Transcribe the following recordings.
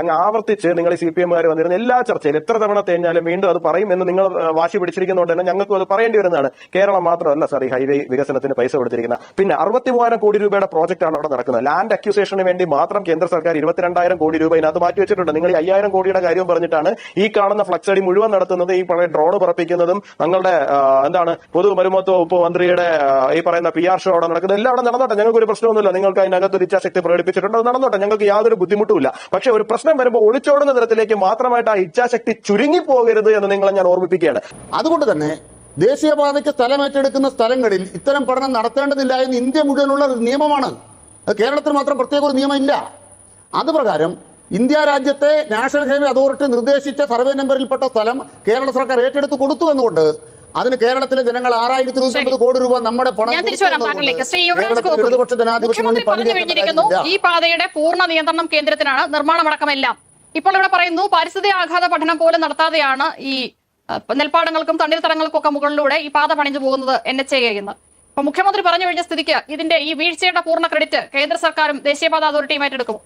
അങ്ങ് ആവർത്തിച്ച് നിങ്ങൾ സി പി എമ്മുകാർ വന്നിരുന്ന എല്ലാ ചർച്ചയിലും എത്ര തവണ തേഞ്ഞാലും വീണ്ടും അത് പറയും എന്ന് നിങ്ങൾ വാശി പിടിച്ചിരിക്കുന്നതുകൊണ്ട് തന്നെ ഞങ്ങൾക്കും അത് പറയേണ്ടി വരുന്നതാണ്. കേരളം മാത്രമല്ല സാർ ഈ ഹൈവേ വികസനത്തിന് പൈസ കൊടുത്തിരിക്കുന്നത് പിന്നെ അറുപത്തി മൂവായിരം കോടി രൂപയുടെ പ്രോജക്റ്റാണ് അവിടെ നടക്കുന്നത്. ലാൻഡ് അക്യൂസേഷന് വേണ്ടി മാത്രം കേന്ദ്ര സർക്കാർ ഇരുപത്തിരണ്ടായിരം കോടി രൂപ ഇതിനകത്ത് മാറ്റി വെച്ചിട്ടുണ്ട്. നിങ്ങൾ ഈ അയ്യായിരം കോടിയുടെ കാര്യം പറഞ്ഞിട്ടാണ് ഈ കാണുന്ന ഫ്ലക്സ് മുഴുവൻ നടത്തുന്നത് ഈ പഴയ ഡ്രോൺ പറപ്പിക്കുന്നതും ഞങ്ങളുടെ എന്താണ് പൊതു മരുമത്വ വകുപ്പ് മന്ത്രിയുടെ ഈ പറയുന്ന പി ആർ ഷോ അവിടെ നടക്കുന്നത്. എല്ലാം അവിടെ നടന്നോട്ടെ. ഞങ്ങൾക്ക് ഒരു പ്രശ്നമൊന്നുമില്ല. നിങ്ങൾക്ക് അതിനകത്ത് ഒരു ഇച്ഛാശക്തി പ്രകടിപ്പിച്ചിട്ടുണ്ട്. അത് നടന്നോട്ടെ. ഞങ്ങൾക്ക് യാതൊരു ബുദ്ധിമുട്ടുമില്ല. പക്ഷെ ഒരു പ്രശ്നം വരുമ്പോൾ ഒളിച്ചോടുന്ന തരത്തിലേക്ക് മാത്രമായിട്ട് ആ ഇച്ഛാശക്തി ചുരുങ്ങി പോകരുത് എന്ന് നിങ്ങളെ ഞാൻ ഓർമ്മിപ്പിക്കുകയാണ്. അതുകൊണ്ട് തന്നെ ദേശീയപാതയ്ക്ക് സ്ഥലം ഏറ്റെടുക്കുന്ന സ്ഥലങ്ങളിൽ ഇത്തരം പഠനം നടത്തേണ്ടതില്ല എന്ന് ഇന്ത്യ മുഴുവനുള്ള ഒരു നിയമമാണ്. അത് കേരളത്തിൽ മാത്രം പ്രത്യേക ഒരു നിയമമില്ല. അത് പ്രകാരം ഇന്ത്യ രാജ്യത്തെ നാഷണൽ ഹൈവേ അതോറിറ്റി നിർദ്ദേശിച്ച സർവേ നമ്പറിൽപ്പെട്ട സ്ഥലം കേരള സർക്കാർ ഏറ്റെടുത്ത് കൊടുത്തു എന്നുകൊണ്ട് അതിന് കേരളത്തിലെ ജനങ്ങൾ ആറായിരത്തി ഇരുന്നൂറ്റി കോടി രൂപ നമ്മുടെ പണം. ഈ പാതയുടെ പൂർണ നിയന്ത്രണം കേന്ദ്രത്തിനാണ് നിർമ്മാണമടക്കമെല്ലാം. ഇപ്പോൾ ഇവിടെ പറയുന്നു പരിസ്ഥിതി ആഘാത പഠനം പോലും നടത്താതെയാണ് ഈ നെൽപ്പാടങ്ങൾക്കും തണ്ണീർത്തടങ്ങൾക്കും ഒക്കെ മുകളിലൂടെ ഈ പാത പണിഞ്ഞു പോകുന്നത് എൻ എച്ച് എ എന്ന്. അപ്പൊ മുഖ്യമന്ത്രി പറഞ്ഞു കഴിഞ്ഞ സ്ഥിതിക്ക് ഇതിന്റെ ഈ വീഴ്ചയുടെ പൂർണ ക്രെഡിറ്റ് കേന്ദ്ര സർക്കാരും ദേശീയപാത അതോറിറ്റിയും ഏറ്റെടുക്കും.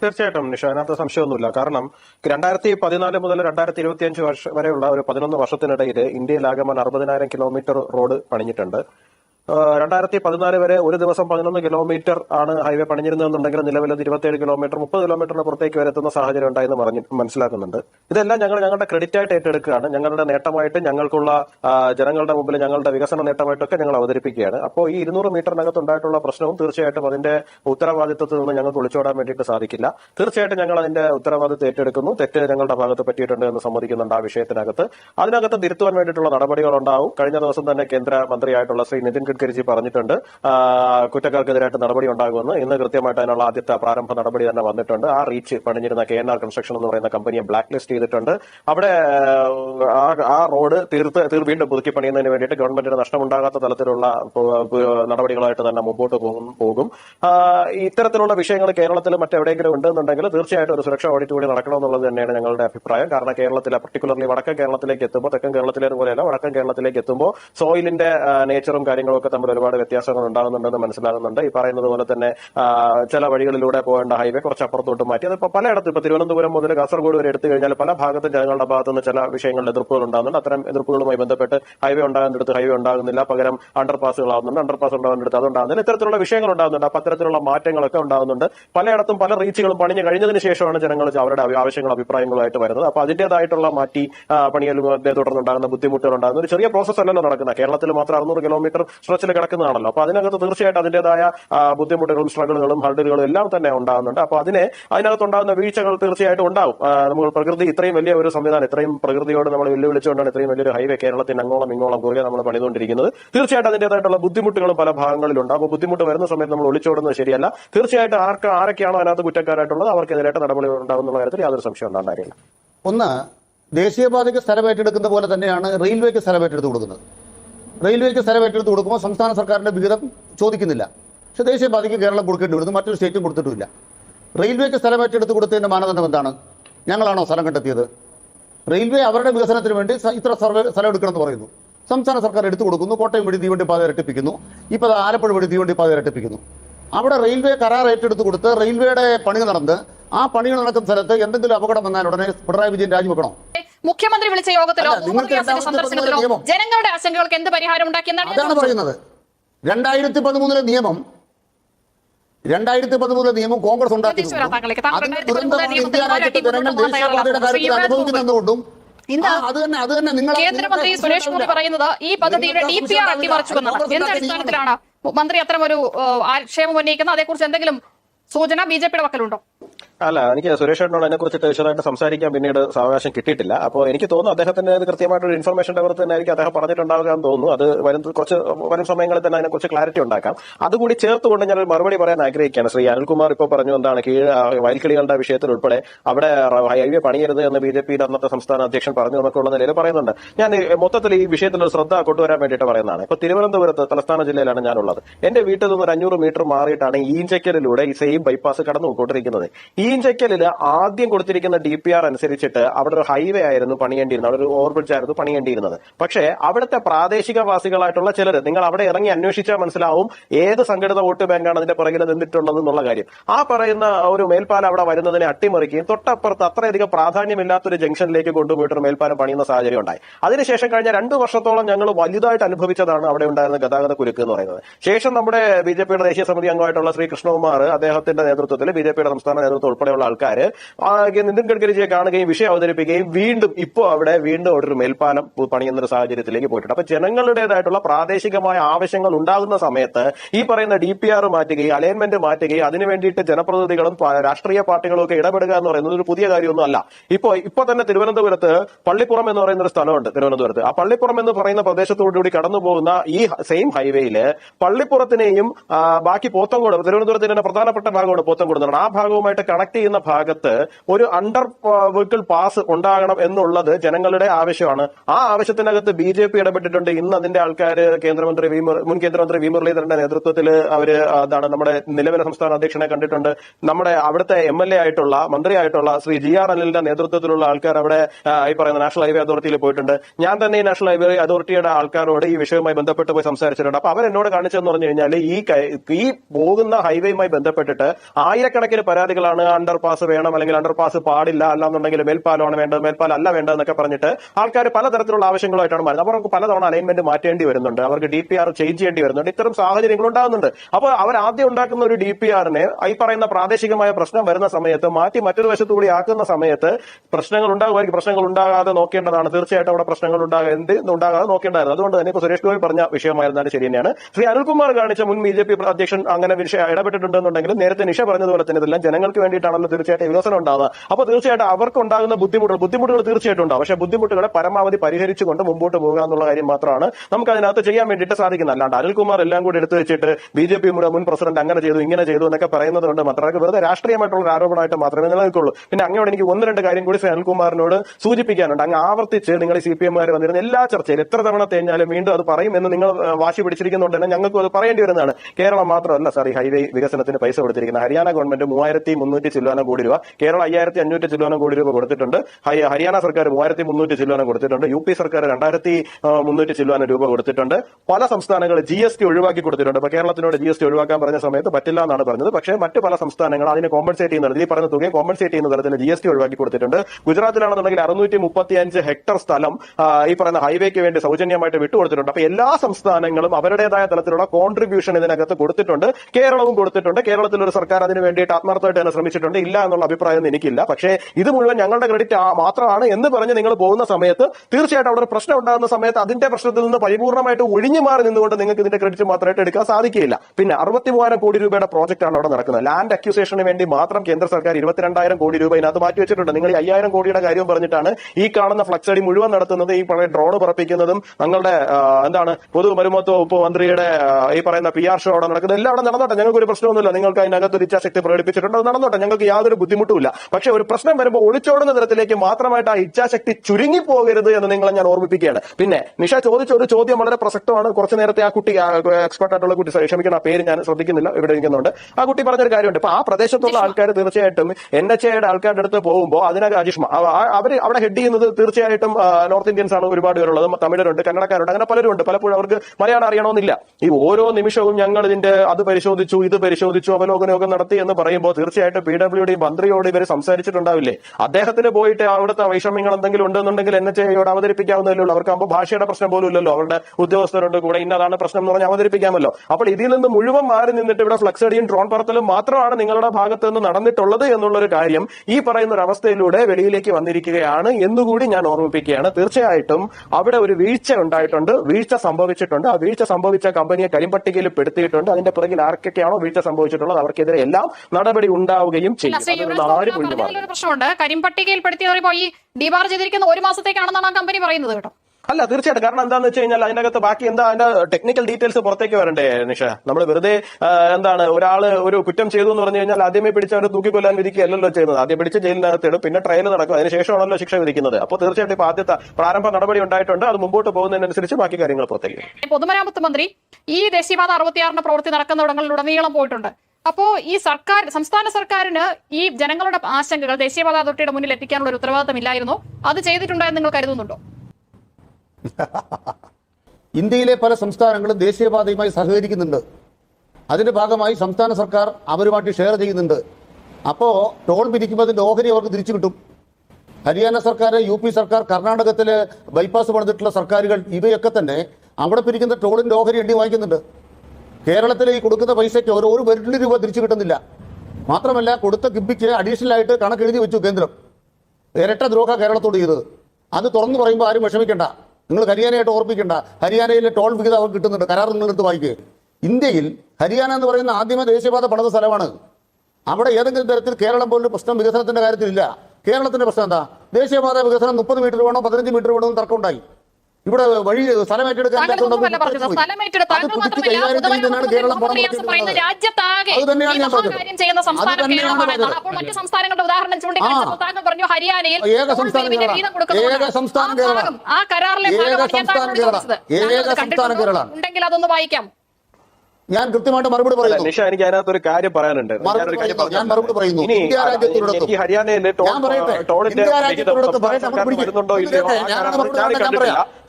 തീർച്ചയായിട്ടും നിഷ അതിനകത്ത് സംശയമൊന്നുമില്ല. കാരണം രണ്ടായിരത്തി പതിനാല് മുതൽ രണ്ടായിരത്തി ഇരുപത്തിയഞ്ച് വർഷം വരെയുള്ള ഒരു പതിനൊന്ന് വർഷത്തിനിടയിൽ ഇന്ത്യയിലാകമാൻ അറുപതിനായിരം കിലോമീറ്റർ റോഡ് പണിഞ്ഞിട്ടുണ്ട്. രണ്ടായിരത്തി പതിനാല് വരെ ഒരു ദിവസം പതിനൊന്ന് കിലോമീറ്റർ ആണ് ഹൈവേ പണിഞ്ഞിരുന്നതെന്നുണ്ടെങ്കിൽ നിലവിൽ അത് ഇരുപത്തിയേഴ് കിലോമീറ്റർ മുപ്പത് കിലോമീറ്ററിന് പുറത്തേക്ക് വരെ എത്തുന്ന സാഹചര്യം ഉണ്ടായെന്ന് പറഞ്ഞ് മനസ്സിലാക്കുന്നുണ്ട്. ഇതെല്ലാം ഞങ്ങൾ ഞങ്ങളുടെ ക്രെഡിറ്റ് ആയിട്ട് ഏറ്റെടുക്കുകയാണ്. ഞങ്ങളുടെ നേട്ടമായിട്ട് ഞങ്ങൾക്കുള്ള ജനങ്ങളുടെ മുമ്പിൽ ഞങ്ങളുടെ വികസന നേട്ടമായിട്ടൊക്കെ ഞങ്ങൾ അവതരിപ്പിക്കുകയാണ്. അപ്പോൾ ഈ ഇരുന്നൂറ് മീറ്ററിനകത്ത് ഉണ്ടായിട്ടുള്ള പ്രശ്നവും തീർച്ചയായിട്ടും അതിന്റെ ഉത്തരവാദിത്വത്തിൽ നിന്ന് ഞങ്ങൾക്ക് ഒളിച്ചോടാൻ വേണ്ടിയിട്ട് സാധിക്കില്ല. തീർച്ചയായിട്ടും ഞങ്ങൾ അതിന്റെ ഉത്തരവാദിത്വം ഏറ്റെടുക്കുന്നു. തെറ്റ് ഞങ്ങളുടെ ഭാഗത്ത് പറ്റിയിട്ടുണ്ട് എന്ന് സമ്മതിക്കുന്നുണ്ട് ആ വിഷയത്തിനകത്ത്. അതിനകത്ത് തിരുത്തുവാൻ വേണ്ടിയിട്ടുള്ള നടപടികൾ ഉണ്ടാവും കഴിഞ്ഞ ദിവസം തന്നെ കേന്ദ്ര മന്ത്രിയായിട്ടുള്ള ശ്രീ നിതിൻ ഗഡ്കരിജി പറഞ്ഞിട്ടുണ്ട്. കുറ്റക്കാർക്കെതിരായിട്ട് നടപടി ഉണ്ടാകുമെന്ന് ഇന്ന് കൃത്യമായിട്ട് അതിനുള്ള ആദ്യത്തെ പ്രാരംഭ നടപടി തന്നെ വന്നിട്ടുണ്ട്. ആ റീച്ച് പണിഞ്ഞിരുന്ന കെ എൻ ആർ കൺസ്ട്രക്ഷൻ എന്ന് പറയുന്ന കമ്പനിയെ ബ്ലാക്ക് ലിസ്റ്റ് ചെയ്തിട്ടുണ്ട്. അവിടെ ആ, റോഡ് തീർത്ത് തീർ വീണ്ടും പുതുക്കി പണിയുന്നതിന് വേണ്ടിയിട്ട് ഗവൺമെന്റിന് നഷ്ടമുണ്ടാകാത്ത തലത്തിലുള്ള നടപടികളായിട്ട് തന്നെ മുമ്പോട്ട് പോകും ഇത്തരത്തിലുള്ള വിഷയങ്ങൾ കേരളത്തിൽ മറ്റെവിടെയെങ്കിലും ഉണ്ടെന്നുണ്ടെങ്കിൽ തീർച്ചയായിട്ടും ഒരു സുരക്ഷാ ഓഡിറ്റ് കൂടി നടക്കണമെന്നുള്ളത് തന്നെയാണ് ഞങ്ങളുടെ അഭിപ്രായം. കാരണം കേരളത്തിലെ പർട്ടിക്കുലർലി വടക്കൻ കേരളത്തിലേക്ക് എത്തുമ്പോൾ തെക്കൻ കേരളത്തിലെ പോലെയല്ല വടക്കൻ കേരളത്തിലേക്ക് എത്തുമ്പോൾ സോയിലിന്റെ നേച്ചറും കാര്യങ്ങളും ഒക്കെ തമ്മിൽ ഒരുപാട് വ്യത്യാസങ്ങൾ ഉണ്ടാകുന്നുണ്ടെന്ന് മനസ്സിലാകുന്നുണ്ട്. ഈ പറയുന്നത് പോലെ തന്നെ ചില വഴികളിലൂടെ പോകേണ്ട ഹൈവേ കുറച്ച് അപ്പുറത്തോട്ട് മാറ്റി. അതിപ്പോ പലയിടത്തും ഇപ്പൊ തിരുവനന്തപുരം മുതൽ കാസർഗോഡ് വരെ എടുത്തു കഴിഞ്ഞാൽ പല ഭാഗത്തും ജനങ്ങളുടെ ഭാഗത്തു നിന്ന് ചില വിഷയങ്ങളിൽ എതിർപ്പുകൾ ഉണ്ടാകുന്നുണ്ട്. അത്തരം എതിർപ്പുകളുമായി ബന്ധപ്പെട്ട് ഹൈവേ ഉണ്ടാകുന്നിടത്ത് ഹൈവേ ഉണ്ടാകുന്നില്ല. പകരം അണ്ടർപാസുകളാവുന്നുണ്ട് അണ്ടർപാസ് ഉണ്ടാകുന്നിടത്ത് അതുണ്ടാകുന്നില്ല ഇത്തരത്തിലുള്ള വിഷയങ്ങൾ ഉണ്ടാകുന്നുണ്ട്. അപ്പൊ അത്തരത്തിലുള്ള മാറ്റങ്ങളൊക്കെ ഉണ്ടാകുന്നുണ്ട്. പലയിടത്തും പല റീച്ചുകളും പണിഞ്ഞ് കഴിഞ്ഞതിന് ശേഷമാണ് ജനങ്ങൾ അവരുടെ ആവശ്യങ്ങളും അഭിപ്രായങ്ങളുമായിട്ട് വരുന്നത്. അപ്പോൾ അതിന്റെതായിട്ടുള്ള മാറ്റി പണിയലും തുടർന്നുണ്ടാകുന്ന ബുദ്ധിമുട്ടുകൾ ഉണ്ടാകുന്ന ഒരു ചെറിയ പ്രോസസ് അല്ലല്ലോ നടക്കുന്നത്. കേരളത്തിൽ മാത്രം അറുന്നൂറ് കിലോമീറ്റർ സ്ട്രെച്ചിൽ കിടക്കുന്നതാണല്ലോ. അപ്പൊ അതിനകത്ത് തീർച്ചയായിട്ടും അതിന്റേതായ ബുദ്ധിമുട്ടുകളും സ്ട്രഗിളുകളും ഹർഡിലുകളും എല്ലാം തന്നെ ഉണ്ടാകുന്നുണ്ട്. അപ്പൊ അതിനെ അതിനകത്തുണ്ടാകുന്ന വീഴ്ചകൾ തീർച്ചയായിട്ടും ഉണ്ടാവും. നമ്മൾ പ്രകൃതി ഇത്രയും വലിയ ഒരു സംവിധാനം ഇത്രയും പ്രകൃതിയോട് നമ്മൾ വെല്ലുവിളിച്ചുകൊണ്ടാണ് ഇത്രയും വലിയൊരു ഹൈവേ കേരളത്തിന് അങ്ങോളം ഇങ്ങോളം കുറുകെ നമ്മൾ പണിതുകൊണ്ടിരിക്കുന്നത്. തീർച്ചയായിട്ടും അതിന്റേതായിട്ടുള്ള ബുദ്ധിമുട്ടുകളും പല ഭാഗങ്ങളിലുണ്ട്. അപ്പോൾ ബുദ്ധിമുട്ട് വരുന്ന സമയത്ത് നമ്മൾ ഒളിച്ചോടുന്നത് ശരിയല്ല. തീർച്ചയായിട്ടും ആർക്ക് ആരൊക്കെയാണോ അതിനകത്ത് കുറ്റക്കാരായിട്ടുള്ളത് അവർക്കെതിരായിട്ട് നടപടികൾ ഉണ്ടാകുന്നുള്ള കാര്യത്തിൽ യാതൊരു സംശയം ഉണ്ടാകാറില്ല ഒന്ന് ദേശീയപാതയ്ക്ക് സ്ഥലം ഏറ്റെടുക്കുന്ന പോലെ തന്നെയാണ് റെയിൽവേക്ക് സ്ഥലം ഏറ്റെടുത്ത് കൊടുക്കുന്നത്. റെയിൽവേക്ക് സ്ഥലം ഏറ്റെടുത്ത് കൊടുക്കുമ്പോൾ സംസ്ഥാന സർക്കാരിന്റെ വിഹിതം ചോദിക്കുന്നില്ല. പക്ഷെ ദേശീയപാതയ്ക്ക് കേരളം കൊടുക്കേണ്ടി വരുന്നു മറ്റൊരു സ്റ്റേറ്റും കൊടുത്തിട്ടില്ല റെയിൽവേക്ക് സ്ഥലം ഏറ്റെടുത്ത് കൊടുത്തതിന്റെ മാനദണ്ഡം എന്താണ്? ഞങ്ങളാണോ സ്ഥലം കണ്ടെത്തിയത്? റെയിൽവേ അവരുടെ വികസനത്തിന് വേണ്ടി ഇത്ര സർവേ സ്ഥലം എടുക്കണമെന്ന് പറയുന്നു. സംസ്ഥാന സർക്കാർ എടുത്തു കൊടുക്കുന്നു കോട്ടയം വഴി തീവണ്ടി പാത ഇരട്ടിപ്പിക്കുന്നു ഇപ്പോൾ ആലപ്പുഴ വഴി തീവണ്ടി പാത ഇരട്ടിപ്പിക്കുന്നു. അവിടെ റെയിൽവേ കരാർ ഏറ്റെടുത്ത് കൊടുത്ത് റെയിൽവേയുടെ പണി നടന്ന് ആ പണികൾ നടക്കുന്ന സ്ഥലത്ത് എന്തെങ്കിലും അപകടം വന്നാൽ ഉടനെ പിണറായി വിജയൻ രാജിവെക്കണോ? മുഖ്യമന്ത്രി വിളിച്ച യോഗത്തിലോ സന്ദർശനത്തിലോ ജനങ്ങളുടെ ആശങ്കകൾക്ക് എന്ത് പരിഹാരം ഉണ്ടാക്കി എന്നാണ്. പറയുന്നത് രണ്ടായിരത്തി പതിമൂന്നിലെ നിയമം രണ്ടായിരത്തി പതിമൂന്നിലെ നിയമം കോൺഗ്രസ് ഉണ്ടാക്കി തിരിച്ചു വരാം താങ്കളിലേക്ക്. താങ്കൾ അതിന്റെ രണ്ടായിരത്തി പതിമൂന്നിലെ ദുരന്തമാണ് ഇന്ത്യ നിയമത്തിൽ രാജ്യത്തെ ജനങ്ങൾ പോകാൻ ദേശീയപാതയുടെ തയ്യാറല്ല. കാര്യത്തിൽ ശ്രീ യുവരാജ് അനുഭവിക്കുന്നതുകൊണ്ടും ഇന്ന് ആ, അത് തന്നെ അത് തന്നെ നിങ്ങൾ കേന്ദ്രമന്ത്രി സുരേഷ് ഗോപി പറയുന്നത് ഈ പദ്ധതിയുടെ ഡി പി ആർ അട്ടിമറിച്ചു എന്ത് അടിസ്ഥാനത്തിലാണ് മന്ത്രി അത്തരം ഒരു ആക്ഷേപം ഉന്നയിക്കുന്നത് അതേക്കുറിച്ച് എന്തെങ്കിലും സൂചന ബി ജെ പിയുടെ പക്കലുണ്ടോ അല്ല എനിക്ക് സുരേഷ് ഏട്ടനോട് അതിനെ കുറിച്ചിട്ട് വിശദമായിട്ട് സംസാരിക്കാൻ പിന്നീട് സാവകാശം കിട്ടിയിട്ടില്ല. അപ്പോൾ എനിക്ക് തോന്നുന്നു അദ്ദേഹത്തിന്റെ അത് കൃത്യമായിട്ടൊരു ഇൻഫർമേഷൻ ഡെവലപ്പ് തന്നെ ആയിരിക്കും അദ്ദേഹം പറഞ്ഞിട്ടുണ്ടാവുക എന്ന് തോന്നുന്നു. അത് വരും കുറച്ച് വരും സമയങ്ങളിൽ തന്നെ അതിനെ അതിനെക്കുറിച്ച് ക്ലാരിറ്റി ഉണ്ടാക്കാം. അതുകൂടി ചേർത്തുകൊണ്ട് ഞാൻ ഒരു മറുപടി പറയാൻ ആഗ്രഹിക്കുകയാണ്. ശ്രീ അനിൽകുമാർ ഇപ്പോൾ പറഞ്ഞു എന്താണ് കീഴ് വയൽക്കിളികളുടെ വിഷയത്തിൽ ഉൾപ്പെടെ അവിടെ ഹൈവേ പണിയരുത് എന്ന് ബി ജെ പിയുടെ അന്നത്തെ സംസ്ഥാന അധ്യക്ഷൻ പറഞ്ഞു എന്നൊക്കെ നിലയിൽ പറയുന്നുണ്ട്. ഞാൻ മൊത്തത്തിൽ ഈ വിഷയത്തിൽ ഒരു ശ്രദ്ധ കൊണ്ടുവരാൻ വേണ്ടിയിട്ട് പറയുന്നതാണ്. ഇപ്പോൾ തിരുവനന്തപുരത്ത് തലസ്ഥാന ജില്ലയിലാണ് ഞാനുള്ളത്. എന്റെ വീട്ടിൽ നിന്ന് ഒരു അഞ്ഞൂറ് മീറ്റർ മാറിയിട്ടാണ് ഈഞ്ചക്കലിലൂടെ ഈ സെയിം ബൈപ്പാസ് കടന്നു പോയിക്കൊണ്ടിരിക്കുന്നത് ഈഞ്ചക്കലിൽ ആദ്യം കൊടുത്തിരിക്കുന്ന ഡി പി ആർ അനുസരിച്ചിട്ട് അവിടെ ഒരു ഹൈവേ ആയിരുന്നു പണിയേണ്ടിയിരുന്നത്. അവിടെ ഒരു ഓവർബ്രിഡ്ജ് ആയിരുന്നു പണിയേണ്ടിയിരുന്നത്. പക്ഷേ അവിടുത്തെ പ്രാദേശികവാസികളായിട്ടുള്ള ചിലർ നിങ്ങൾ അവിടെ ഇറങ്ങി അന്വേഷിച്ചാൽ മനസ്സിലാവും ഏത് സംഘടിത വോട്ട് ബാങ്കാണ് അതിന്റെ പുറകിൽ നിന്നിട്ടുള്ളത് എന്നുള്ള കാര്യം. ആ പറയുന്ന ഒരു മേൽപ്പാലം അവിടെ വരുന്നതിനെ അട്ടിമറിക്കുകയും തൊട്ടപ്പുറത്ത് അത്രയധികം പ്രാധാന്യമില്ലാത്തൊരു ജംഗ്ഷനിലേക്ക് കൊണ്ടുപോയിട്ട് ഒരു മേൽപ്പാലം പണിയുന്ന സാഹചര്യം ഉണ്ടായി. അതിനുശേഷം കഴിഞ്ഞ രണ്ട് വർഷത്തോളം ഞങ്ങൾ വലുതായിട്ട് അനുഭവിച്ചതാണ് അവിടെ ഉണ്ടായിരുന്ന ഗതാഗത കുരുക്ക് എന്ന് പറയുന്നത്. ശേഷം നമ്മുടെ ബി ജെ പിയുടെ ദേശീയ സമിതി അംഗമായിട്ടുള്ള ശ്രീ കൃഷ്ണകുമാർ അദ്ദേഹത്തിന്റെ നേതൃത്വത്തിൽ ബി ജെ പിയുടെ സംസ്ഥാന നേതൃത്വം ഉൾപ്പെടെയുള്ള ആൾക്കാർ നിതിൻ ഗഡ്കരിജിയെ കാണുകയും വിഷയം അവതരിപ്പിക്കുകയും വീണ്ടും ഇപ്പോൾ അവിടെ വീണ്ടും അവിടെ ഒരു മേൽപ്പാലം പണിയുന്ന ഒരു സാഹചര്യത്തിലേക്ക് പോയിട്ടുണ്ട്. അപ്പൊ ജനങ്ങളുടേതായിട്ടുള്ള പ്രാദേശികമായ ആവശ്യങ്ങൾ ഉണ്ടാകുന്ന സമയത്ത് ഈ പറയുന്ന ഡി പി ആർ മാറ്റുകയും അലൈൻമെന്റ് മാറ്റുകയും അതിനു വേണ്ടിയിട്ട് ജനപ്രതിനിധികളും രാഷ്ട്രീയ പാർട്ടികളും ഒക്കെ ഇടപെടുക എന്ന് പറയുന്നത് ഒരു പുതിയ കാര്യമൊന്നും അല്ല. ഇപ്പോ ഇപ്പൊ തന്നെ തിരുവനന്തപുരത്ത് പള്ളിപ്പുറം എന്ന് പറയുന്ന ഒരു സ്ഥലമുണ്ട് തിരുവനന്തപുരത്ത്. ആ പള്ളിപ്പുറം എന്ന് പറയുന്ന പ്രദേശത്തോടുകൂടി കടന്നു പോകുന്ന ഈ സെയിം ഹൈവേയിൽ പള്ളിപ്പുറത്തിനെയും ബാക്കി പോത്തങ്കോട് തിരുവനന്തപുരത്തിന്റെ പ്രധാനപ്പെട്ട ഭാഗമാണ് പോത്തങ്കോട് ആ ഭാഗവുമായിട്ട് കണക്ട് ചെയ്യുന്ന ഭാഗത്ത് ഒരു അണ്ടർ വെഹിക്കിൾ പാസ് ഉണ്ടാകണം എന്നുള്ളത് ജനങ്ങളുടെ ആവശ്യമാണ്. ആ ആവശ്യത്തിനകത്ത് ബി ജെ പി ഇടപെട്ടിട്ടുണ്ട്. ഇന്ന് അതിന്റെ ആൾക്കാർ കേന്ദ്രമന്ത്രി വി മുൻ കേന്ദ്രമന്ത്രി വി മുരളീധരന്റെ നേതൃത്വത്തിൽ അവർ അതാണ് നമ്മുടെ നിലവിലെ സംസ്ഥാന അധ്യക്ഷനെ കണ്ടിട്ടുണ്ട്. നമ്മുടെ അവിടുത്തെ എം എൽ എ ആയിട്ടുള്ള മന്ത്രിയായിട്ടുള്ള ശ്രീ ജി ആർ അനിലിന്റെ നേതൃത്വത്തിലുള്ള ആൾക്കാർ അവിടെ ഈ പറയുന്ന നാഷണൽ ഹൈവേ അതോറിറ്റിയിൽ പോയിട്ടുണ്ട്. ഞാൻ തന്നെ ഈ നാഷണൽ ഹൈവേ അതോറിറ്റിയുടെ ആൾക്കാരോട് ഈ വിഷയവുമായി ബന്ധപ്പെട്ട് പോയി സംസാരിച്ചിട്ടുണ്ട്. അപ്പൊ അവരെന്നോട് കാണിച്ചെന്ന് പറഞ്ഞു കഴിഞ്ഞാൽ ഈ ഈ പോകുന്ന ഹൈവേയുമായി ബന്ധപ്പെട്ടിട്ട് ആയിരക്കണക്കിന് പരാതികളാണ് അണ്ടർ പാസ് വേണം അല്ലെങ്കിൽ അണ്ടർ പാസ് പാടില്ല അല്ലാന്നുണ്ടെങ്കിൽ മേൽപ്പാലമാണ് വേണ്ടത് മേൽപ്പാലം അല്ല വേണ്ടതെന്നൊക്കെ പറഞ്ഞിട്ട് ആൾക്കാർ പലതരത്തിലുള്ള ആവശ്യങ്ങളായിട്ടാണ് മാറുന്നത്. അവർക്ക് പലതവണ അലൈൻമെന്റ് മാറ്റേണ്ടി വരുന്നുണ്ട്. അവർക്ക് ഡി പി ആർ ചേഞ്ച് ചെയ്യേണ്ടി വരുന്നുണ്ട്. ഇത്തരം സാഹചര്യങ്ങൾ ഉണ്ടാകുന്നുണ്ട്. അപ്പോൾ അവർ ആദ്യം ഉണ്ടാക്കുന്ന ഒരു ഡി പി ആറിനെ ഈ പറയുന്ന പ്രാദേശികമായ പ്രശ്നം വരുന്ന സമയത്ത് മാറ്റി മറ്റൊരു വശത്തു കൂടി ആക്കുന്ന സമയത്ത് പ്രശ്നങ്ങൾ ഉണ്ടാകുമായിരിക്കും. പ്രശ്നങ്ങൾ ഉണ്ടാകാതെ നോക്കേണ്ടതാണ്. തീർച്ചയായിട്ടും അവിടെ പ്രശ്നങ്ങൾ ഉണ്ടാകാതെ എന്ത് ഉണ്ടാകാതെ നോക്കേണ്ടതായിരുന്നു. അതുകൊണ്ട് തന്നെ ഇപ്പൊ സുരേഷ് ഗോപി പറഞ്ഞ വിഷയമായിരുന്നാലും ശരിയാണ് ശ്രീ അനിൽകുമാർ കാണിച്ച മുൻ ബി ജെ പി അധ്യക്ഷൻ അങ്ങനെ വിഷയം ഇടപെട്ടിട്ടുണ്ടെന്നുണ്ടെങ്കിൽ നേരത്തെ നിഷ പറഞ്ഞതുപോലെ തന്നെ ഇതെല്ലാം ജനങ്ങൾക്ക് വേണ്ടിയിട്ടാണല്ലോ തീർച്ചയായിട്ടും വികസനം ഉണ്ടാവുക. അപ്പോൾ തീർച്ചയായിട്ടും അവർക്ക് ഉണ്ടാകുന്ന ബുദ്ധിമുട്ടുകൾ ബുദ്ധിമുട്ടുകൾ തീർച്ചയായിട്ടും ഉണ്ടാവും. പക്ഷേ ബുദ്ധിമുട്ടുകളെ പരമാവധി പരിഹരിച്ചുകൊണ്ട് മുമ്പോട്ട് പോകുക എന്നുള്ള കാര്യം മാത്രമാണ് നമുക്ക് അതിനകത്ത് ചെയ്യാൻ വേണ്ടിയിട്ട് സാധിക്കുന്നത്. അല്ലാണ്ട് അനിൽകുമാർ എല്ലാം കൂടി എടുത്തു വെച്ചിട്ട് ബി ജെ പി മുൻ പ്രസിഡന്റ് അങ്ങനെ ചെയ്തു ഇങ്ങനെ ചെയ്തു എന്നൊക്കെ പറയുന്നത് കൊണ്ട് മാത്രം വെറുതെ രാഷ്ട്രീയമായിട്ടുള്ള ആരോപണമായിട്ട് മാത്രമേ നിലനിൽക്കുള്ളൂ. പിന്നെ അങ്ങോട്ട് എനിക്ക് ഒന്ന് രണ്ട് കാര്യം കൂടി അനിൽകുമാറിനോട് സൂചിപ്പിക്കാനുണ്ട്. അങ്ങ് ആവർത്തിച്ച് നിങ്ങൾ സി പി എംമാർ വന്നിരുന്ന എല്ലാ ചർച്ചയിലും എത്ര തവണ തേഞ്ഞാലും വീണ്ടും അത് പറയും എന്ന് നിങ്ങൾ വാശി പിടിച്ചിരിക്കുന്നുണ്ട് തന്നെ ഞങ്ങൾക്കും അത് പറയേണ്ടി വരുന്നതാണ്. കേരളം മാത്രമല്ല സാർ ഈ ഹൈവേ വികസനത്തിന് പൈസ കൊടുത്തിരിക്കുന്നത്. ഹരിയാന ഗവൺമെന്റ് മൂവായിരത്തി മുന്നൂറ്റി ചില്ലുവാനം കോടി രൂപ കേരളം അയ്യായിരത്തി അഞ്ഞൂറ്റി ചില്ലുവാനം കോടി രൂപ കൊടുത്തിട്ടുണ്ട്. ഹരിയാന സർക്കാർ മൂവായിരത്തി മുന്നൂറ്റി ചില്ലുവാനം കൊടുത്തിട്ടുണ്ട്. യു പി സർക്കാർ രണ്ടായിരത്തി മുന്നൂറ്റി ചില്ലുവാനം രൂപ കൊടുത്തിട്ടുണ്ട്. പല സംസ്ഥാനങ്ങൾ ജി എസ് ടി ഒഴിവാക്കി കൊടുത്തിട്ടുണ്ട്. അപ്പൊ കേരളത്തിനോട് ജി എസ് ടി ഒഴിവാക്കാൻ പറഞ്ഞ സമയത്ത് പറ്റില്ല എന്നാണ് പറഞ്ഞത്. പക്ഷേ മറ്റ് പല സംസ്ഥാനങ്ങൾ അതിനെ കോമ്പൻസേറ്റ് ചെയ്യുന്ന തരത്തിൽ ഈ പറഞ്ഞ തുകയെ കോമ്പൻസേറ്റ് ചെയ്യുന്ന തരത്തിൽ ജി എസ് ടി ഒഴിവാക്കി കൊടുത്തിട്ടുണ്ട്. ഗുജറാത്തിലാണെന്നുണ്ടെങ്കിൽ അറുന്നൂറ്റി മുപ്പത്തി അഞ്ച് ഹെക്ടർ സ്ഥലം ഈ പറയുന്ന ഹൈവേക്ക് വേണ്ടി സൗജന്യമായിട്ട് വിട്ടുകൊടുത്തിട്ടുണ്ട് അപ്പൊ എല്ലാ സംസ്ഥാനങ്ങളും അവരുടേതായ തലത്തിലുള്ള കോൺട്രിബ്യൂഷൻ ഇതിനകത്ത് കൊടുത്തിട്ടുണ്ട്. കേരളവും കൊടുത്തിട്ടുണ്ട്. കേരളത്തിൽ ഒരു സർക്കാർ അതിന് വേണ്ടിയിട്ട് ആത്മാർത്ഥമായിട്ട് തന്നെ ശ്രമിച്ചിട്ടുണ്ട്. ഇല്ല എന്നുള്ള അഭിപ്രായം ഒന്നും എനിക്കില്ല. പക്ഷേ ഇത് മുഴുവൻ ഞങ്ങളുടെ ക്രെഡിറ്റ് മാത്രമാണ് എന്ന് പറഞ്ഞ് നിങ്ങൾ പോകുന്ന സമയത്ത് തീർച്ചയായിട്ടും അവിടെ ഒരു പ്രശ്നം ഉണ്ടാകുന്ന സമയത്ത് അതിന്റെ പ്രശ്നത്തിൽ നിന്ന് പരിപൂർണമായിട്ട് ഒഴിഞ്ഞു മാറി നിന്നുകൊണ്ട് നിങ്ങൾക്ക് ഇതിന്റെ ക്രെഡിറ്റ് മാത്രമായിട്ട് എടുക്കാൻ സാധിക്കില്ല പിന്നെ അറുപത്തി മൂവായിരം കോടി രൂപയുടെ പ്രോജക്റ്റാണ് അവിടെ നടക്കുന്നത്. ലാൻഡ് അക്യൂസേഷന് വേണ്ടി മാത്രം കേന്ദ്ര സർക്കാർ ഇരുപത്തിരണ്ടായിരം കോടി രൂപ ഇതിനകത്ത് മാറ്റി വെച്ചിട്ടുണ്ട്. നിങ്ങൾ ഈ അയ്യായിരം കോടിയുടെ കാര്യം പറഞ്ഞിട്ടാണ് ഈ കാണുന്ന ഫ്ലക്സ് മുഴുവൻ നടത്തുന്നത്. ഈ പറയുന്ന ഡ്രോൺ പറപ്പിക്കുന്നതും ഞങ്ങളുടെ എന്താണ് പൊതു മരുമത്വ വകുപ്പ് മന്ത്രിയുടെ ഈ പറയുന്ന പി ആർ ഷോ അവിടെ നടക്കുന്നത്. എല്ലാം അവിടെ നടന്നോട്ടെ. ഞങ്ങൾക്ക് ഒരു പ്രശ്നമൊന്നുമില്ല. നിങ്ങൾക്ക് അതിനകത്ത് ഒരു ഇച്ഛാശക്തി പ്രകടിപ്പിച്ചിട്ടുണ്ട്. നടന്നോട്ടെ. ഞങ്ങൾക്ക് യാതൊരു ബുദ്ധിമുട്ടുമില്ല പക്ഷെ ഒരു പ്രശ്നം വരുമ്പോൾ ഒളിച്ചോടുന്ന തരത്തിലേക്ക് മാത്രമായിട്ട് ആ ഇച്ഛാശക്തി ചുരുങ്ങി പോകരുത് എന്ന് നിങ്ങളെ ഞാൻ ഓർമ്മിപ്പിക്കുകയാണ്. പിന്നെ നിഷ ചോദിച്ച ഒരു ചോദ്യം വളരെ പ്രസക്തമാണ്. കുറച്ചു നേരത്തെ ആ കുട്ടി എക്സ്പെർട്ട് ആയിട്ടുള്ള കുട്ടി ക്ഷമിക്കണം ആ പേര് ഞാൻ ശ്രദ്ധിക്കുന്നില്ല ഇവിടെ ഇരിക്കുന്നുണ്ട്. ആ കുട്ടി പറഞ്ഞൊരു കാര്യമുണ്ട്. ഇപ്പൊ ആ പ്രദേശത്തുള്ള ആൾക്കാർ തീർച്ചയായിട്ടും എൻ എച്ച് എയുടെ ആൾക്കാരുടെ അടുത്ത് പോകുമ്പോൾ അതിനകത്ത് അജിഷ്മ അവർ അവിടെ ഹെഡ് ചെയ്യുന്നത് തീർച്ചയായിട്ടും നോർത്ത് ഇന്ത്യൻസ് ആണ് ഒരുപാട് പേരുള്ളത്. തമിഴരുണ്ട് കന്നഡക്കാരുണ്ട് അങ്ങനെ പലരുണ്ട് പലപ്പോഴും അവർക്ക് മലയാളം അറിയണമെന്നില്ല. ഈ ഓരോ നിമിഷവും ഞങ്ങൾ ഇതിന്റെ അത് പരിശോധിച്ചു ഇത് പരിശോധിച്ചു അവലോകനമൊക്കെ നടത്തി എന്ന് പറയുമ്പോൾ തീർച്ചയായിട്ടും ഡബ്ല്യു ഡി മന്ത്രിയോട് ഇവർ സംസാരിച്ചിട്ടുണ്ടാവില്ലേ? അദ്ദേഹത്തിന് പോയിട്ട് അവിടുത്തെ വൈഷമ്യങ്ങൾ എന്തെങ്കിലും ഉണ്ടെന്നുണ്ടെങ്കിൽ എൻ എച്ച് എയോട് ഉള്ളൂ. അവർക്കാകുമ്പോൾ ഭാഷയുടെ പ്രശ്നം പോലും ഇല്ലല്ലോ. അവരുടെ ഉദ്യോഗസ്ഥരുണ്ട് കൂടെ. ഇന്നതാണ് പ്രശ്നം എന്ന് പറഞ്ഞ് അവതരിപ്പിക്കാമല്ലോ. അപ്പോൾ ഇതിൽ നിന്ന് മുഴുവൻ മാറി നിന്നിട്ട് ഇവിടെ ഫ്ലക്സ് അടിയും ഡ്രോൺ പറത്തലും മാത്രമാണ് നിങ്ങളുടെ ഭാഗത്ത് നിന്ന് നടന്നിട്ടുള്ളത് എന്നുള്ളൊരു കാര്യം ഈ പറയുന്ന ഒരു അവസ്ഥയിലൂടെ വെളിയിലേക്ക് വന്നിരിക്കുകയാണ് എന്നുകൂടി ഞാൻ ഓർമ്മിപ്പിക്കുകയാണ്. തീർച്ചയായിട്ടും അവിടെ ഒരു വീഴ്ച ഉണ്ടായിട്ടുണ്ട്. വീഴ്ച സംഭവിച്ചിട്ടുണ്ട്. ആ വീഴ്ച സംഭവിച്ച കമ്പനിയെ കരിമ്പട്ടികയിൽ പെടുത്തിയിട്ടുണ്ട്. അതിന്റെ പുറകിൽ ആർക്കൊക്കെയാണോ വീഴ്ച സംഭവിച്ചിട്ടുള്ളത്? അവർക്കെതിരെ എല്ലാം നടപടി ഉണ്ടാവുകയും അല്ല, ചെയ്യും. ആരും ഒഴിഞ്ഞു പ്രശ്നമുണ്ട്. കരിമ്പട്ടികയിൽ പറയുമ്പോൾ ഈ ഡിബാർ ചെയ്തിരിക്കുന്ന ഒരു മാസത്തേക്കാണെന്നാണ് ആ കമ്പനി പറയുന്നത് കേട്ടോ. അല്ല തീർച്ചയായിട്ടും. കാരണം എന്താണെന്ന് വെച്ച് കഴിഞ്ഞാൽ അതിനകത്ത് ബാക്കി എന്താ അതിന്റെ ടെക്നിക്കൽ ഡീറ്റെയിൽസ് പുറത്തേക്ക് വരണ്ടേ നിഷ? നമ്മൾ വെറുതെ എന്താണ് ഒരാൾ ഒരു കുറ്റം ചെയ്തു എന്ന് പറഞ്ഞു കഴിഞ്ഞാൽ ആദ്യമേ പിടിച്ച് അവരെ തൂക്കിക്കൊല്ലാൻ വിധിക്കുകയല്ലല്ലോ ചെയ്യുന്നത്. ആദ്യം പിടിച്ച് ജയിലിനകത്ത് ഇടും. പിന്നെ ട്രയൽ നടക്കും. അതിനുശേഷമാണല്ലോ ശിക്ഷ വിധിക്കുന്നത്. അപ്പോൾ തീർച്ചയായിട്ടും ഇപ്പൊ ആദ്യത്തെ പ്രാരംഭ നടപടി ഉണ്ടായിട്ടുണ്ട്. അത് മുമ്പോട്ട് പോകുന്നതിനനുസരിച്ച് ബാക്കി കാര്യങ്ങൾ പുറത്തേക്ക് പൊതുമരാമത്ത് മന്ത്രി ഈ ദേശീയപാത അറുപത്തിയാറിന്റെ പ്രവൃത്തി നടക്കുന്നിടങ്ങളിലുടനീളം പോയിട്ടുണ്ട്. അപ്പോ ഈ സർക്കാർ സംസ്ഥാന സർക്കാരിന് ഈ ജനങ്ങളുടെ ആശങ്കകൾ ദേശീയപാത അതോറിറ്റിയുടെ മുന്നിൽ എത്തിക്കാനുള്ള ഒരു ഉത്തരവാദിത്തം ഇല്ലായിരുന്നു അത് ചെയ്തിട്ടുണ്ടോ എന്ന് നിങ്ങൾ കരുതുന്നുണ്ടോ? ഇന്ത്യയിലെ പല സംസ്ഥാനങ്ങളും ദേശീയപാതയുമായി സഹകരിക്കുന്നുണ്ട്. അതിന്റെ ഭാഗമായി സംസ്ഥാന സർക്കാർ അവരുമായിട്ട് ഷെയർ ചെയ്യുന്നുണ്ട്. അപ്പോ ടോൾ പിരിക്കുമ്പോൾ ഓഹരി അവർക്ക് തിരിച്ചു കിട്ടും. ഹരിയാന സർക്കാർ യു പി സർക്കാർ കർണാടകത്തിലെ ബൈപ്പാസ് പണിതിട്ടുള്ള സർക്കാരുകൾ ഇവയൊക്കെ തന്നെ അവിടെ പിരിക്കുന്ന ടോളിന്റെ ഓഹരി എണ്ണി വാങ്ങിക്കുന്നുണ്ട്. കേരളത്തിൽ ഈ കൊടുക്കുന്ന പൈസയ്ക്ക് ഓരോ ഒരു വെരട്ടി രൂപ തിരിച്ചു കിട്ടുന്നില്ല. മാത്രമല്ല കൊടുത്ത കിബിക്ക് അഡീഷണൽ ആയിട്ട് കണക്ക് എഴുതി വെച്ചു കേന്ദ്രം. ഇരട്ട ദ്രോഹ കേരളത്തോട് ചെയ്തത്. അത് തുറന്നു പറയുമ്പോൾ ആരും വിഷമിക്കണ്ട. നിങ്ങൾ ഹരിയാനയായിട്ട് ഓർപ്പിക്കേണ്ട. ഹരിയാനയിലെ ടോൾ വിഹിതം അവർക്ക് കിട്ടുന്നുണ്ട്. കരാർ നിങ്ങളെടുത്ത് വായിക്കുക ഇന്ത്യയിൽ ഹരിയാന എന്ന് പറയുന്ന ആദ്യമേ ദേശീയപാത പണിത സ്ഥലമാണ്. അവിടെ ഏതെങ്കിലും തരത്തിൽ കേരളം പോലൊരു പ്രശ്നം വികസനത്തിന്റെ കാര്യത്തിലില്ല. കേരളത്തിന്റെ പ്രശ്നം എന്താ? ദേശീയപാത വികസനം മുപ്പത് മീറ്റർ വേണോ പതിനഞ്ച് മീറ്റർ വേണോ എന്ന് തർക്കമുണ്ടായി. ഇവിടെ വഴി സ്ഥലം ഏറ്റെടുക്കാൻ. ഉണ്ടെങ്കിൽ അതൊന്ന് വായിക്കാം. ഞാൻ കൃത്യമായിട്ട് മറുപടി പറയുന്നു. നിഷ എനിക്ക് അതിനകത്ത് ഒരു കാര്യം പറയാനുണ്ട്. ഞാൻ മറുപടി പറയുന്നു. ഇന്ത്യ രാജ്യത്തിനടുത്ത് എനിക്ക് ഹരിയാനയിലെ ടോൾ ഞാൻ പറയട്ടെ. ഇന്ത്യ രാജ്യത്തിനടുത്ത് പറയട്ടെ, ഞാൻ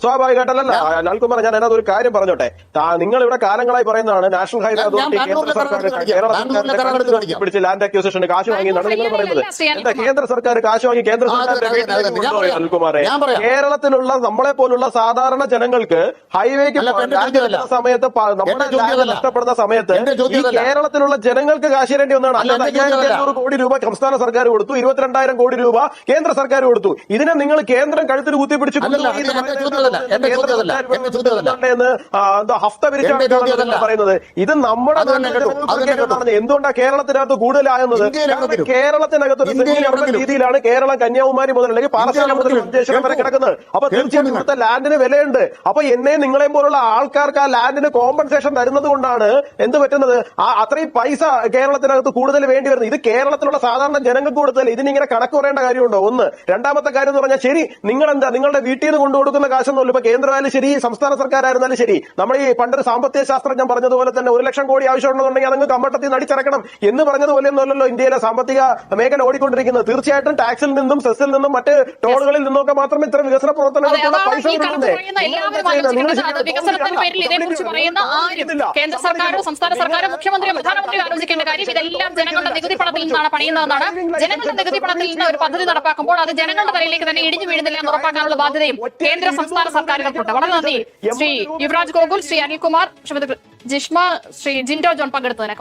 സ്വാഭാവികമായിട്ടല്ല. അതിനകത്ത് ഒരു കാര്യം പറഞ്ഞോട്ടെ? നിങ്ങൾ ഇവിടെ കാലങ്ങളായി പറയുന്നതാണ് നാഷണൽ ഹൈവേ അതോറിറ്റി കേന്ദ്ര സർക്കാർ കേരള. പിടിച്ച് ലാൻഡ് അക്യൂസേഷൻ കാശ് വാങ്ങി എന്നാണ് നിങ്ങൾ പറയുന്നത് എന്താ കേന്ദ്ര സർക്കാർ കാശ് വാങ്ങി കേന്ദ്ര സർക്കാരിന്റെ അനിൽകുമാറെ കേരളത്തിലുള്ള നമ്മളെ പോലുള്ള സാധാരണ ജനങ്ങൾക്ക് ഹൈവേക്ക് സമയത്ത് നമ്മുടെ നഷ്ടപ്പെടുന്ന സമയത്ത് ഈ കേരളത്തിലുള്ള ജനങ്ങൾക്ക് കാശ് തരേണ്ടി ഒന്നാണ് അല്ലാതെ അയ്യായിരത്തി. അഞ്ഞൂറ് കോടി രൂപ സംസ്ഥാന സർക്കാർ കൊടുത്തു ഇരുപത്തിരണ്ടായിരം കോടി രൂപ കേന്ദ്ര സർക്കാർ കൊടുത്തു. ഇതിനെ നിങ്ങൾ കേന്ദ്രം കഴുത്തിൽ കുത്തിപ്പിടിച്ചു. എന്ന് ഹഫ്ത പിരിച്ചാണ് പറയുന്നത്. ഇത് നമ്മുടെ. എന്തുകൊണ്ടാണ് കേരളത്തിനകത്ത്. കാരണം കേരളത്തിനകത്ത് രീതിയിലാണ് കേരളം കന്യാകുമാരി മുതൽ അല്ലെങ്കിൽ പാലക്കാട് മുതൽ വരെ. കിടക്കുന്നത്. അപ്പൊ തീർച്ചയായും തീർച്ചയായിട്ടും ഇവിടുത്തെ ലാൻഡിന് വിലയുണ്ട്. അപ്പൊ എന്നെയും നിങ്ങളെയും പോലുള്ള ആൾക്കാർക്ക് ആ ലാൻഡിന് കോമ്പൻസേഷൻ തരുന്നത് കൊണ്ടാണ് എന്ത് പറ്റുന്നത്? ആ അത്രയും പൈസ കേരളത്തിനകത്ത് കൂടുതൽ വേണ്ടി വരുന്നത്. ഇത് കേരളത്തിലുള്ള സാധാരണ ജനങ്ങൾക്ക് കൊടുത്തല്ല ഇതിനിങ്ങനെ കണക്ക് പറയേണ്ട കാര്യമുണ്ടോ? ഒന്ന്. രണ്ടാമത്തെ കാര്യം എന്ന് പറഞ്ഞാൽ ശരി നിങ്ങൾ എന്താ നിങ്ങളുടെ വീട്ടിൽ നിന്ന് കൊണ്ടു കൊടുക്കുന്ന കാശൊന്നുമില്ല ഇപ്പൊ കേന്ദ്രമായാലും ശരി സംസ്ഥാന സർക്കാരായിരുന്നാലും ശരി. നമ്മൾ ഈ പണ്ടൊരു സാമ്പത്തിക ശാസ്ത്രജ്ഞൻ പറഞ്ഞതുപോലെ തന്നെ ഒരു ലക്ഷം കോടി ആവശ്യമുണ്ടെന്നുണ്ടെങ്കിൽ അതങ്ങ് കമ്മട്ടത്തിൽ നടിച്ചിറക്കണം എന്ന് പറഞ്ഞതുപോലെ ഒന്നുമല്ലല്ലോ ഇന്ത്യയിലെ സാമ്പത്തിക മേഖല ഓടിക്കൊണ്ടിരിക്കുന്നത്. തീർച്ചയായിട്ടും ടാക്സിൽ നിന്നും സെസ്സിൽ നിന്നും മറ്റ് ടോളുകളിൽ നിന്നൊക്കെ മാത്രമേ ഇത്ര വികസന പ്രവർത്തനങ്ങൾക്കുള്ള പൈസ ഈ സർക്കാരോ സംസ്ഥാന സർക്കാരോ മുഖ്യമന്ത്രിയോ പ്രധാനമന്ത്രിയോ ആലോചിക്കേണ്ട കാര്യം ഇതെല്ലാം ജനങ്ങളുടെ നികുതി പണത്തിൽ നിന്നാണ് പണിയുന്നതെന്നാണ് ജനങ്ങളുടെ നികുതി പണത്തിൽ നിന്ന് ഒരു പദ്ധതി നടപ്പാക്കുമ്പോൾ അത് ജനങ്ങളുടെ തലയിലേക്ക് തന്നെ ഇടിഞ്ഞു വീഴുന്നില്ല എന്ന് ഉറപ്പാക്കാനുള്ള ബാധ്യതയും കേന്ദ്ര സംസ്ഥാന സർക്കാരുകൾക്കുണ്ട്. വളരെ നന്ദി. ശ്രീ യുവരാജ് ഗോകുൽ ശ്രീ അനിൽകുമാർ ശ്രീമതി ജിഷ്മ ശ്രീ ജിൻഡോ ജോൺ പങ്കെടുത്തതിനെ